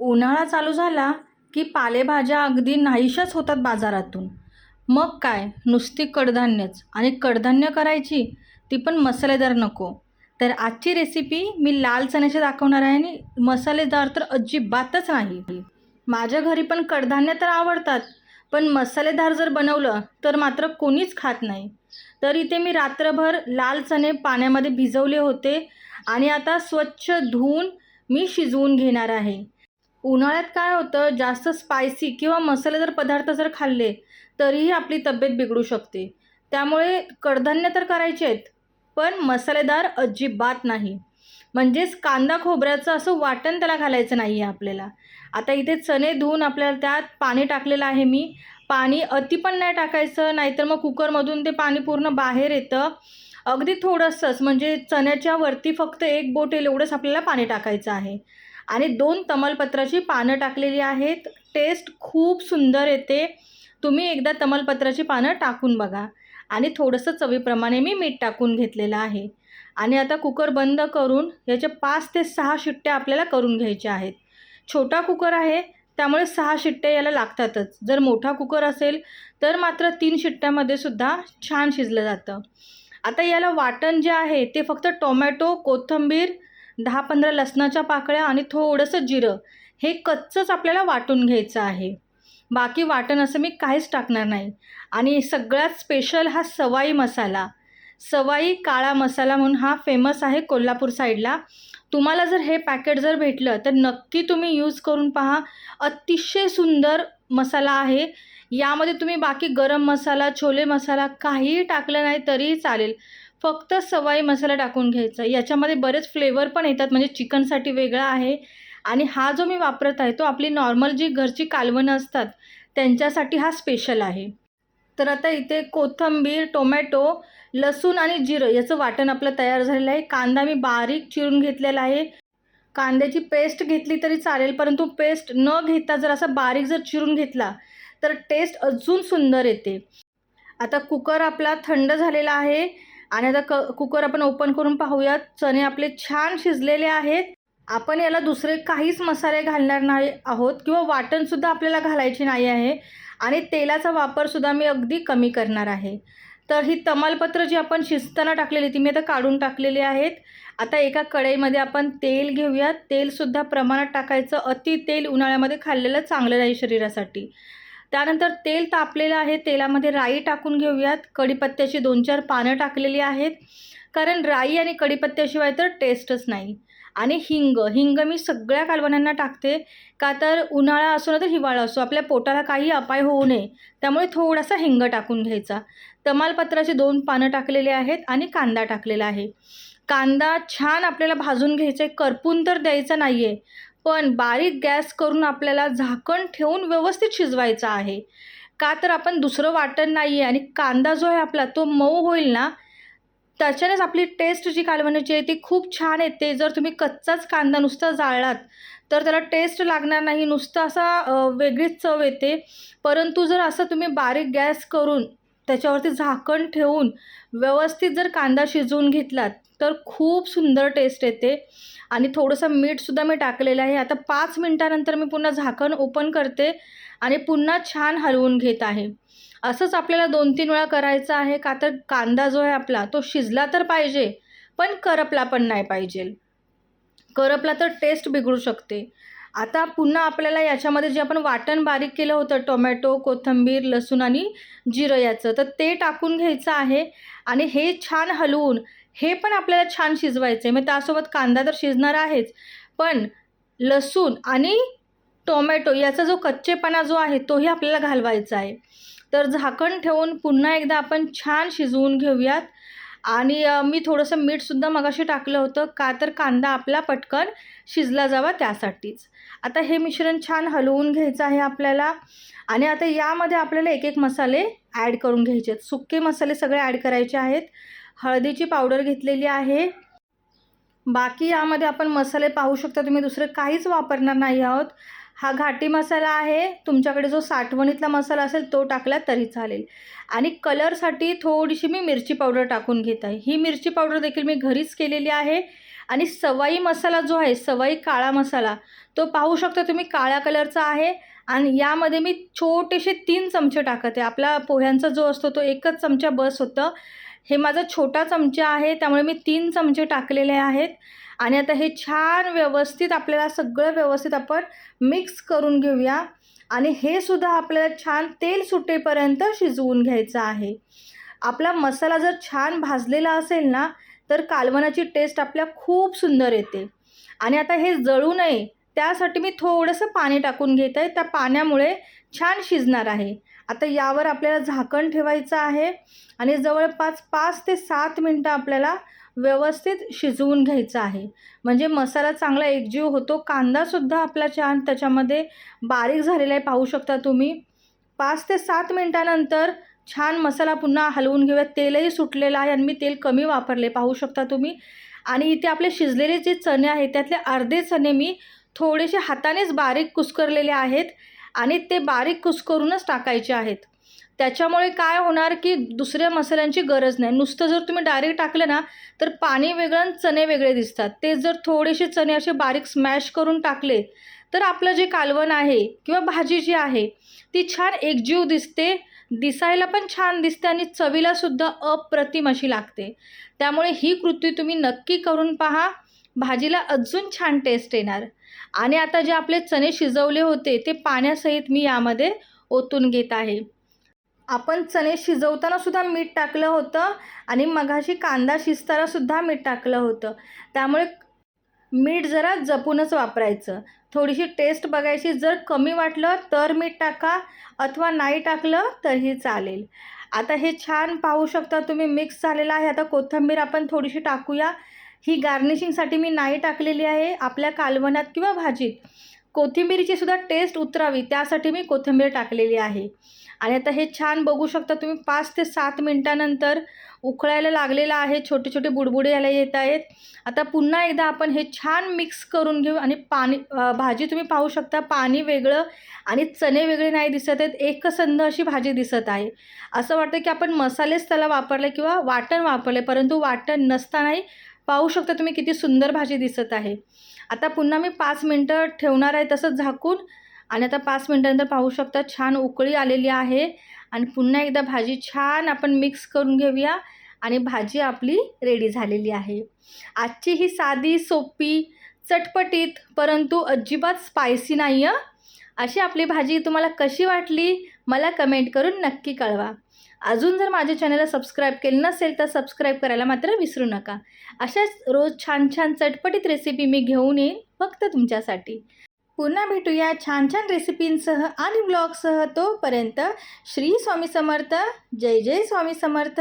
उन्हाळा चालू झाला की पालेभाज्या अगदी नाहीशाच होतात बाजारातून. मग काय? नुसती कडधान्यच. आणि कडधान्य करायची ती पण मसालेदार नको. तर आजची रेसिपी मी लाल चण्याची दाखवणार आहे आणि मसालेदार तर अजिबातच नाही. माझ्या घरी पण कडधान्य तर आवडतात पण मसालेदार जर बनवलं तर मात्र कोणीच खात नाही. तर इथे मी रात्रभर लाल चणे पाण्यामध्ये भिजवले होते आणि आता स्वच्छ धुवून मी शिजवून घेणार आहे. उन्हाळ्यात काय होतं जास्त स्पायसी किंवा मसालेदार पदार्थ जर खाल्ले तरीही आपली तब्येत बिघडू शकते. त्यामुळे कडधान्य तर करायचे आहेत पण मसालेदार अजिबात नाही. म्हणजेच कांदा खोबऱ्याचं असं वाटण त्याला घालायचं नाही आहे आपल्याला. आता इथे चणे धुवून आपल्याला त्यात पाणी टाकलेलं आहे मी. पाणी अति पण नाही टाकायचं नाहीतर मग कुकरमधून ते पाणी पूर्ण बाहेर येतं. अगदी थोडंसंच म्हणजे चण्याच्या वरती फक्त एक बोट येईल एवढंच आपल्याला पाणी टाकायचं आहे. आणि दोन तमालपत्राची पानं टाकलेली आहेत. टेस्ट खूप सुंदर येते. तुम्ही एकदा तमालपत्राची पानं टाकून बघा. आणि थोडंसं चवीप्रमाणे मी मीठ टाकून घेतलेलं आहे. आणि आता कुकर बंद करून याच्या पाच ते सहा शिट्ट्या आपल्याला करून घ्यायच्या आहेत. छोटा कुकर आहे त्यामुळे सहा शिट्ट्या याला लागतातच. जर मोठा कुकर असेल तर मात्र तीन शिट्ट्यामध्ये सुद्धा छान शिजलं जातं. आता याला वाटण जे आहे ते फक्त टोमॅटो कोथिंबीर दहा पंधरा लसणाच्या पाकळ्या आणि थोडंसं जिरं हे कच्चंच आपल्याला वाटून घ्यायचं आहे. बाकी वाटण असं मी काहीच टाकणार नाही. आणि सगळ्यात स्पेशल हा सवाई मसाला. सवाई काळा मसाला म्हणून हा फेमस आहे कोल्हापूर साईडला तुम्हाला जर हे पॅकेट जर भेटलं तर नक्की तुम्ही यूज करून पहा. अतिशय सुंदर मसाला आहे. यामध्ये तुम्ही बाकी गरम मसाला छोले मसाला काहीही टाकलं नाही तरीही चालेल. फक्त सवाई मसाला टाकून घ्यायचा. याच्यामध्ये बरेच फ्लेवर पण येतात. म्हणजे चिकनसाठी वेगळा आहे. आणि हा जो मी वापरत आहे तो आपली नॉर्मल जी घरची कालवणं असतात त्यांच्यासाठी हा स्पेशल आहे. तर आता इथे कोथिंबीर टोमॅटो लसूण आणि जिरं याचं वाटण आपलं तयार झालेलं आहे. कांदा मी बारीक चिरून घेतलेला आहे. कांद्याची पेस्ट घेतली तरी चालेल परंतु पेस्ट न घेता जर असा बारीक जर चिरून घेतला तर टेस्ट अजून सुंदर येते. आता कुकर आपला थंड झालेला आहे. आणि आता क कुकर आपण ओपन करून पाहूयात. चणे आपले छान शिजलेले आहेत. आपण याला दुसरे काहीच मसाले घालणार नाही आहोत किंवा वाटणसुद्धा आपल्याला घालायची नाही आहे. आणि तेलाचा वापरसुद्धा मी अगदी कमी करणार आहे. तर ही तमालपत्र जी आपण शिजताना टाकलेली ती मी आता काढून टाकलेली आहेत. आता एका कढईमध्ये आपण तेल घेऊयात. तेलसुद्धा प्रमाणात टाकायचं. अति तेल उन्हाळ्यामध्ये खाल्लेलं चांगलं नाही शरीरासाठी. त्यानंतर तेल तापलेलं आहे. तेलामध्ये राई टाकून घेऊयात. कढीपत्त्याची दोन चार पानं टाकलेली आहेत. कारण राई आणि कढीपत्त्याशिवाय तर टेस्टच नाही. आणि हिंग. हिंग मी सगळ्या कालवणांना टाकते. का तर उन्हाळा असो ना तर हिवाळा असो आपल्या पोटाला काही अपाय होऊ नये. त्यामुळे थोडासा हिंग टाकून घ्यायचा. तमालपत्राचे दोन पानं टाकलेले आहेत आणि कांदा टाकलेला आहे. कांदा छान आपल्याला भाजून घ्यायचा आहे करपून तर द्यायचा नाही आहे पण बारीक गॅस करून आपल्याला झाकण ठेवून व्यवस्थित शिजवायचा आहे. का तर आपण दुसरं वाटण नाही आहे आणि कांदा जो आहे आपला तो मऊ होईल ना? त्याच्यानेच आपली टेस्ट जी कालवण्याची आहे ती खूप छान येते. जर तुम्ही कच्चाच कांदा नुसता जाळलात तर त्याला टेस्ट लागणार नाही. नुसतं असा वेगळीच चव येते. परंतु जर असं तुम्ही बारीक गॅस करून त्याच्यावरती झाकण ठेवून व्यवस्थित जर कांदा शिजवून घेतलात तर खूप सुंदर टेस्ट येते. आणि थोडंसं मीठसुद्धा मी टाकलेलं आहे. आता पाच मिनटानंतर मी पुन्हा झाकण ओपन करते आणि पुन्हा छान हलवून घेत आहे. असंच आपल्याला दोन तीन वेळा करायचं आहे का तर कांदा जो आहे आपला तो शिजला तर पाहिजे पण करपला पण नाही पाहिजे. करपला तर टेस्ट बिघडू शकते. आता पुन्हा आपल्याला याच्यामध्ये जे आपण वाटण बारीक केलं होतं टोमॅटो कोथिंबीर लसूण आणि जिरं याचं तर ते टाकून घ्यायचं आहे आणि हे छान हलवून हे पण आपल्याला छान शिजवायचं आहे. मग त्यासोबत कांदा तर शिजणार आहेच पण लसूण आणि टोमॅटो याचा जो कच्चेपणा जो आहे तोही आपल्याला घालवायचा आहे. तर झाकण ठेवून पुन्हा एकदा आपण छान शिजवून घेऊयात. आणि मी थोडंसं मीठसुद्धा मगाशी टाकलं होतं. का तर कांदा आपला पटकन शिजला जावा त्यासाठीच. आता हे मिश्रण छान हलवून घ्यायचं आहे आपल्याला. आणि आता यामध्ये आपल्याला एक एक मसाले ॲड करून घ्यायचे आहेत. सुके मसाले सगळे ॲड करायचे आहेत. हळदीची पावडर घेतलेली आहे. बाकी यामध्ये आपण मसाले पाहू शकता. तुम्ही दुसरे काहीच वापरणार नाही आहोत. हा घाटी मसाला आहे तुमच्याकडे जो साठवणीतला मसाला असेल तो टाकला तरी चालेल. आणि कलरसाठी थोडीशी मी मिरची पावडर टाकून घेत आहे. ही मिरची पावडर देखील मी घरीच केलेली आहे. आणि सवाई मसाला जो आहे सवाई काळा मसाला तो पाहू शकता तुम्ही काळ्या कलरचा आहे. आणि यामध्ये मी छोटेसे तीन चमचे टाकत. आहे आपला पोह्यांचा जो असतो तो एकच चमचा बस होतं. हे माझा छोटा चमचा आहे त्यामुळे मी तीन चमचे टाकलेले आहेत. आणि आता हे छान व्यवस्थित आपल्याला सगळं व्यवस्थित आपण मिक्स करून घेऊया. आणि हे सुद्धा आपल्याला छान तेल सुटेपर्यंत शिजवून घ्यायचं आहे. आपला मसाला जर छान भाजलेला असेल ना तर कालवनाची टेस्ट आपल्या खूप सुंदर येते. आणि आता हे जळू नये. त्यासाठी मी थोडंसं पाणी टाकून घेत आहे. त्या पाण्यामुळे छान शिजणार आहे. आता यावर आपल्याला झाकण ठेवायचं आहे आणि जवळपास पाच ते सात मिनटं आपल्याला व्यवस्थित शिजवून घ्यायचं आहे. म्हणजे मसाला चांगला एकजीव होतो. कांदासुद्धा आपला छान त्याच्यामध्ये बारीक झालेला आहे. पाहू शकता तुम्ही. पाच ते सात मिनटानंतर छान मसाला पुन्हा हलवून घेऊया. तेलही सुटलेलं आहे आणि मी तेल कमी वापरले. पाहू शकता तुम्ही. आणि इथे आपले शिजलेले जे चणे आहेत त्यातले अर्धे चणे मी थोडेसे हातानेच बारीक कुस्करलेले आहेत आणि ते बारीक कुस्करूनच टाकायचे आहेत. त्याच्यामुळे काय होणार की दुसऱ्या मसाल्यांची गरज नाही. नुसतं जर तुम्ही डायरेक्ट टाकलं ना तर पाणी वेगळं आणि चणे वेगळे दिसतात. ते जर थोडेसे चणे असे बारीक स्मॅश करून टाकले तर आपलं जे कालवण आहे किंवा भाजी जी आहे ती छान एकजीव दिसते दिसायला पण छान दिसते आणि चवीलासुद्धा अप्रतिम अशी लागते. त्यामुळे ही कृती तुम्ही नक्की करून पहा. भाजीला अजून छान टेस्ट येणार. आणि आता जे आपले चणे शिजवले होते ते पाण्यासहित मी यामध्ये ओतून घेत आहे. आपण चणे शिजवताना सुद्धा मीठ टाकलं होतं आणि मघाशी कांदा शिजताना सुद्धा मीठ टाकलं होतं. त्यामुळे मीठ जरा जपूनच वापरायचं. थोडीशी टेस्ट बघायची. जर कमी वाटलं तर मीठ टाका अथवा नाही टाकलं तरीही चालेल. आता हे छान पाहू शकता तुम्ही मिक्स झालेलं आहे. आता कोथिंबीर आपण थोडीशी टाकूया. ही गार्निशिंगसाठी मी नाही टाकलेली आहे. आपल्या कालवण्यात किंवा भाजीत कोथिंबीरीची सुद्धा टेस्ट उतरावी त्यासाठी मी कोथिंबीर टाकलेली आहे. आणि आता हे छान बघू शकता तुम्ही पाच ते सात मिनटानंतर उकळायला लागलेलं आहे. छोटे छोटे बुडबुडे याला येत आहेत. आता पुन्हा एकदा आपण हे छान मिक्स करून घेऊ आणि पाणी भाजी तुम्ही पाहू शकता पाणी वेगळं आणि चणे वेगळे नाही दिसत आहेत. एकसंध अशी भाजी दिसत आहे. असं वाटतं की आपण मसालेच त्याला वापरले किंवा वाटण वापरले परंतु वाटण नसतानाही पाहू शकता तुम्ही किती सुंदर भाजी दिसत आहे. आता पुन्हा मी पाच मिनटं ठेवणार आहे तसंच झाकून. आणि आता पाच मिनटानंतर पाहू शकता छान उकळी आलेली आहे. आणि पुन्हा एकदा भाजी छान आपण मिक्स करून घेऊया. आणि भाजी आपली रेडी झालेली आहे. आजची ही साधी सोपी चटपटीत परंतु अजिबात स्पायसी नाही आहे अशी आपली भाजी तुम्हाला कशी वाटली? मला कमेंट करून नक्की कळवा. अजून जर माझ्या चॅनलला सबस्क्राईब केलं नसेल तर सबस्क्राईब करायला मात्र विसरू नका. अशाच रोज छान छान चटपटीत रेसिपी मी घेऊन येईन फक्त तुमच्यासाठी. पुन्हा भेटूया छान छान रेसिपींसह आणि ब्लॉगसह तोपर्यंत श्री स्वामी समर्थ. जय जय स्वामी समर्थ.